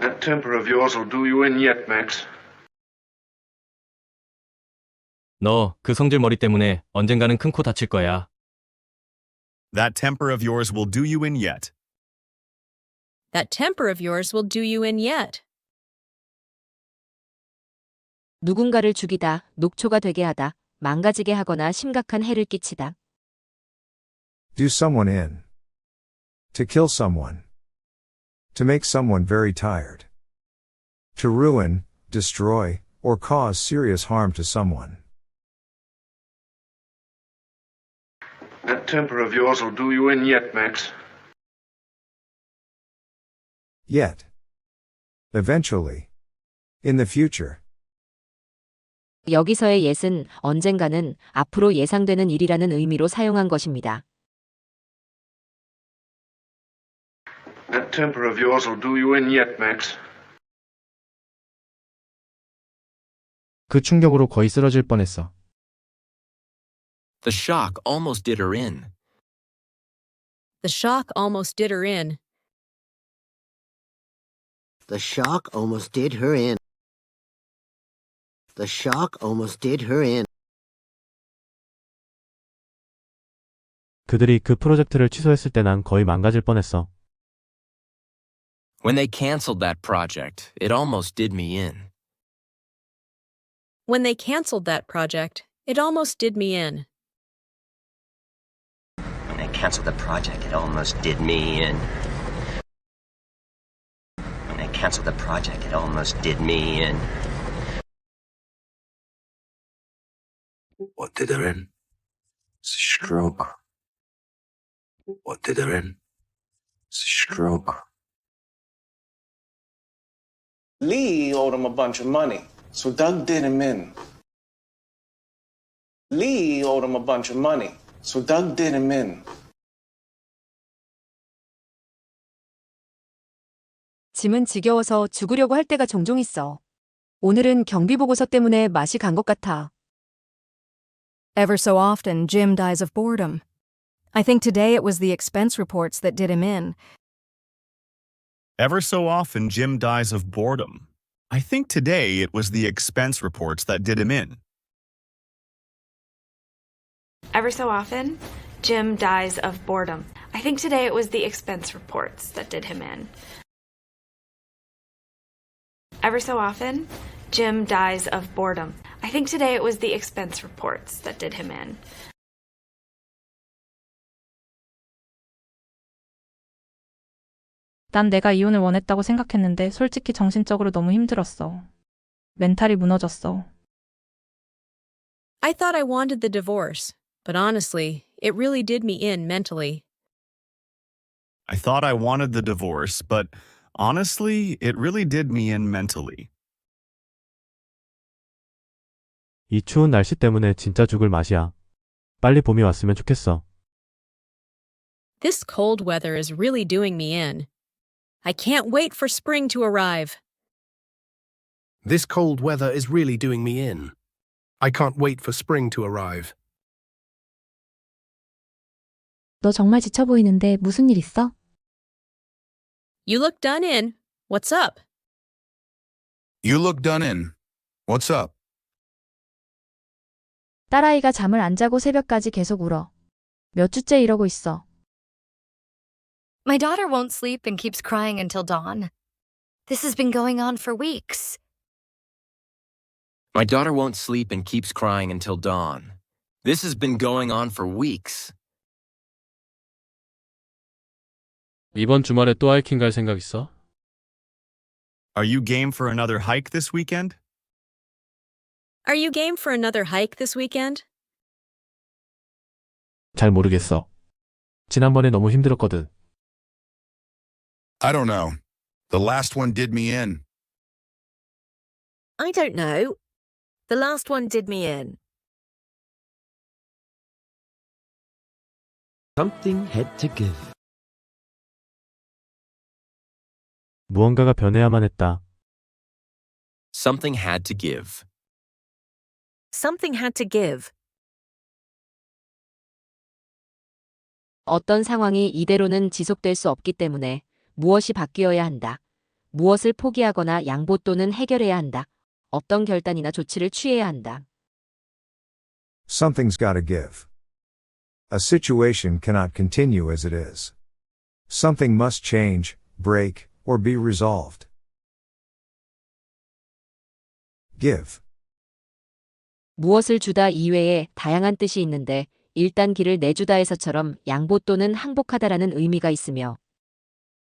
That temper of yours will do you in yet, Max. 너 그 성질 머리 때문에 언젠가는 큰 코 다칠 거야. That temper of yours will do you in yet. That temper of yours will do you in yet. 누군가를 죽이다, 녹초가 되게 하다, 망가지게 하거나 심각한 해를 끼치다. Do someone in. To kill someone. To make someone very tired. To ruin, destroy, or cause serious harm to someone. That temper of yours will do you in yet, Max. Yet. Eventually. In the future. 여기서의 yet은 언젠가는 앞으로 예상되는 일이라는 의미로 사용한 것입니다. That temper of yours will do you in yet, Max. 그 충격으로 거의 쓰러질 뻔했어. The shock almost did her in. The shock almost did her in. The shock almost did her in. The shock almost did her in. 그들이 그 프로젝트를 취소했을 때 난 거의 망가질 뻔했어. When they canceled that project, it almost did me in. When they canceled that project, it almost did me in. When they canceled the project, it almost did me in. When they canceled the project, it almost did me in. What did her in? Stroke. What did her in? Stroke. Lee owed him a bunch of money, so Doug did him in. Lee owed him a bunch of money, so Doug did him in. 짐은 지겨워서 죽으려고 할 때가 종종 있어. 오늘은 경비 보고서 때문에 맛이 간 것 같아. Ever so often, Jim dies of boredom. I think today it was the expense reports that did him in. Ever so often, Jim dies of boredom. I think today it was the expense reports that did him in. Ever so often, Jim dies of boredom. I think today it was the expense reports that did him in. Ever so often, Jim dies of boredom. I think today it was the expense reports that did him in. 난 내가 이혼을 원했다고 생각했는데 솔직히 정신적으로 너무 힘들었어. 멘탈이 무너졌어. I thought I wanted the divorce, but honestly, it really did me in mentally. I thought I wanted the divorce, but honestly, it really did me in mentally. 이 추운 날씨 때문에 진짜 죽을 맛이야. 빨리 봄이 왔으면 좋겠어. This cold weather is really doing me in. I can't wait for spring to arrive. This cold weather is really doing me in. I can't wait for spring to arrive. 너 정말 지쳐 보이는데 무슨 일 있어? You look done in. What's up? You look done in. What's up? 딸아이가 잠을 안 자고 새벽까지 계속 울어. 몇 주째 이러고 있어. My daughter won't sleep and keeps crying until dawn. This has been going on for weeks. My daughter won't sleep and keeps crying until dawn. This has been going on for weeks. 이번 주말에 또 하이킹 갈 생각 있어? Are you game for another hike this weekend? Are you game for another hike this weekend? 잘 모르겠어. 지난번에 너무 힘들었거든. I don't know. The last one did me in. I don't know. The last one did me in. Something had to give. 무언가가 변해야만 했다. Something had to give. Something had to give. 어떤 상황이 이대로는 지속될 수 없기 때문에 무엇이 바뀌어야 한다. 무엇을 포기하거나 양보 또는 해결해야 한다. 어떤 결단이나 조치를 취해야 한다. Something's gotta give. A situation cannot continue as it is. Something must change, break, or be resolved. Give. 무엇을 주다 이외에 다양한 뜻이 있는데 일단 길을 내주다에서처럼 양보 또는 항복하다라는 의미가 있으며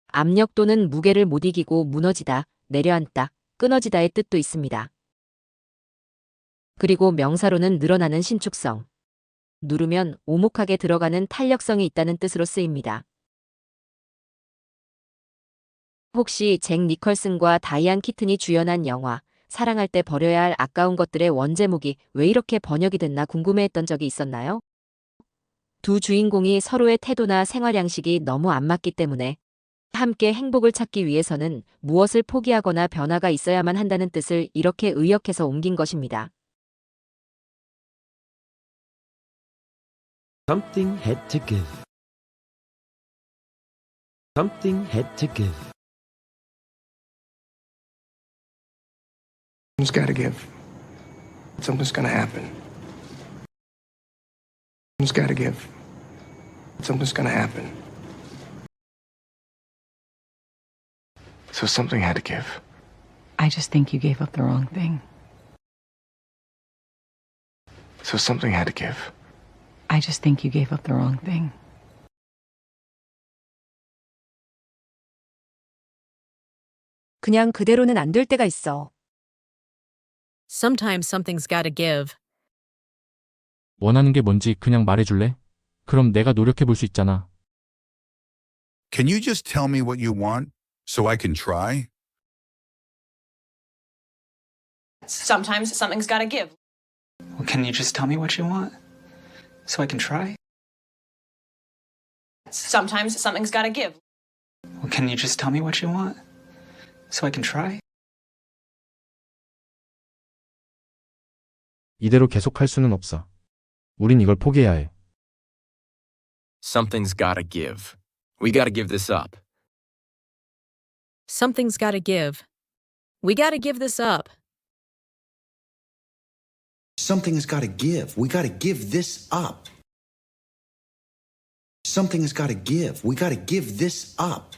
압력 또는 무게를 못 이기고 무너지다, 내려앉다, 끊어지다의 뜻도 있습니다. 그리고 명사로는 늘어나는 신축성. 누르면 오목하게 들어가는 탄력성이 있다는 뜻으로 쓰입니다. 혹시 잭 니컬슨과 다이안 키튼이 주연한 영화 사랑할 때 버려야 할 아까운 것들의 원제목이 왜 이렇게 번역이 됐나 궁금해했던 적이 있었나요? 두 주인공이 서로의 태도나 생활 양식이 너무 안 맞기 때문에 함께 행복을 찾기 위해서는 무엇을 포기하거나 변화가 있어야만 한다는 뜻을 이렇게 의역해서 옮긴 것입니다. Something had to give. Something had to give. Something's got to give. Something's going to happen. Something's got to give. Something's going to happen. So something had to give. I just think you gave up the wrong thing. So something had to give. I just think you gave up the wrong thing. 그냥 그대로는 안 될 때가 있어. Sometimes something's gotta give. 원하는 게 뭔지 그냥 말해줄래? 그럼 내가 노력해 볼 수 있잖아. Can you just tell me what you want so I can try? Sometimes something's gotta give. Well, can you just tell me what you want so I can try? Sometimes something's gotta give. Well, can you just tell me what you want so I can try? 이대로 계속할 수는 없어. 우린 이걸 포기해야 해. Something's gotta give. We gotta give this up. Something's gotta give. We gotta give this up. Something's got to give. We got to give this up. Something's got to give. We got to give this up.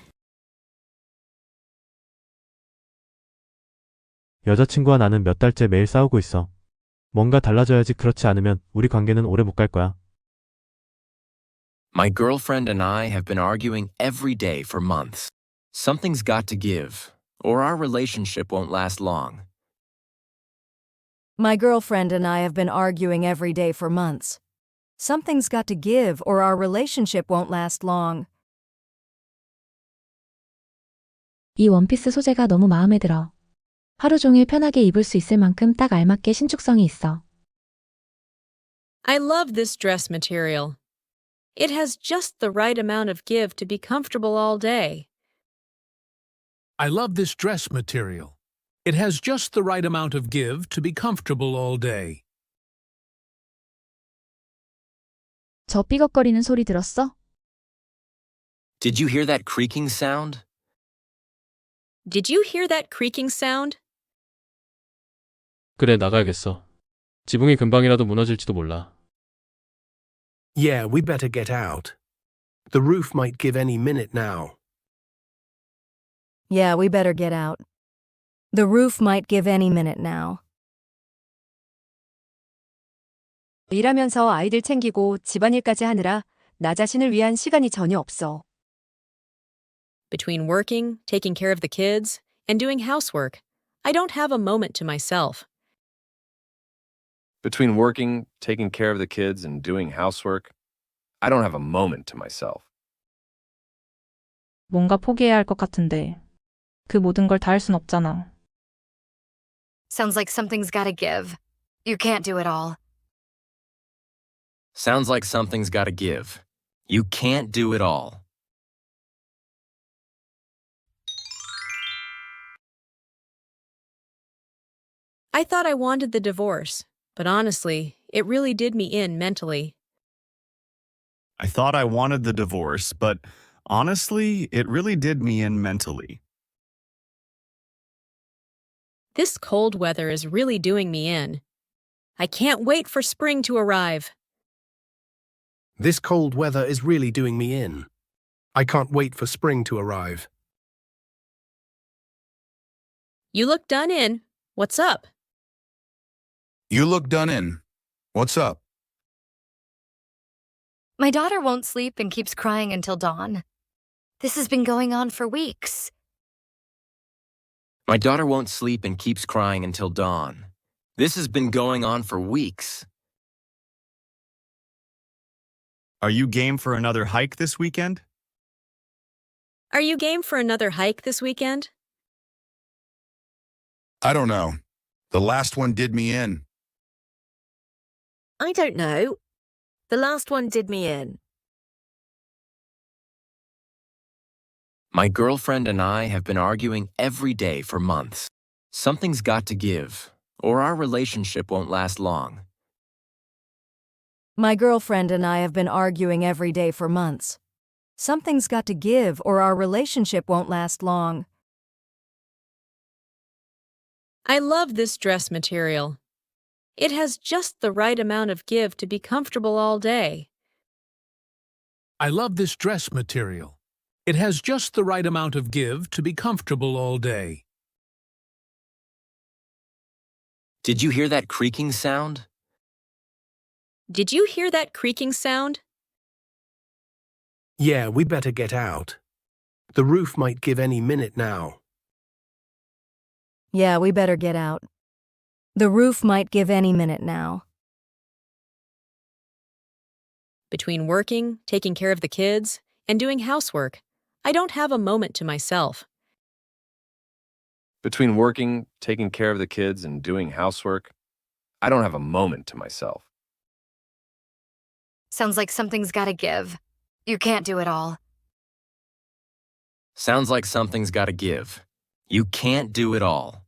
여자친구와 나는 몇 달째 매일 싸우고 있어. 뭔가 달라져야지 그렇지 않으면 우리 관계는 오래 못 갈 거야. My girlfriend and I have been arguing every day for months. Something's got to give, or our relationship won't last long. My girlfriend and I have been arguing every day for months. Something's got to give, or our relationship won't last long. 이 원피스 소재가 너무 마음에 들어. 하루 종일 편하게 입을 수 있을 만큼 딱 알맞게 신축성이 있어. I love this dress material. It has just the right amount of give to be comfortable all day. I love this dress material. It has just the right amount of give to be comfortable all day. 저 삐걱거리는 소리 들었어? Did you hear that creaking sound? Did you hear that creaking sound? 그래, 나가야겠어. 지붕이 금방이라도 무너질지도 몰라. Yeah, we better get out. The roof might give any minute now. Yeah, we better get out. The roof might give any minute now. 일하면서 아이들 챙기고 집안일까지 하느라 나 자신을 위한 시간이 전혀 없어. Between working, taking care of the kids, and doing housework, I don't have a moment to myself. Between working, taking care of the kids, and doing housework, I don't have a moment to myself. 뭔가 포기해야 할 것 같은데 그 모든 걸 다 할 순 없잖아. Sounds like something's gotta give. You can't do it all. Sounds like something's gotta give. You can't do it all. I thought I wanted the divorce, but honestly, it really did me in mentally. I thought I wanted the divorce, but honestly, it really did me in mentally. This cold weather is really doing me in. I can't wait for spring to arrive. This cold weather is really doing me in. I can't wait for spring to arrive. You look done in. What's up? You look done in. What's up? My daughter won't sleep and keeps crying until dawn. This has been going on for weeks. My daughter won't sleep and keeps crying until dawn. This has been going on for weeks. Are you game for another hike this weekend? Are you game for another hike this weekend? I don't know. The last one did me in. I don't know. The last one did me in. My girlfriend and I have been arguing every day for months. Something's got to give, or our relationship won't last long. My girlfriend and I have been arguing every day for months. Something's got to give, or our relationship won't last long. I love this dress material. It has just the right amount of give to be comfortable all day. I love this dress material. It has just the right amount of give to be comfortable all day. Did you hear that creaking sound? Did you hear that creaking sound? Yeah, we better get out. The roof might give any minute now. Yeah, we better get out. The roof might give any minute now. Between working, taking care of the kids, and doing housework, I don't have a moment to myself. Between working, taking care of the kids, and doing housework, I don't have a moment to myself. Sounds like something's gotta give. You can't do it all. Sounds like something's got to give. You can't do it all.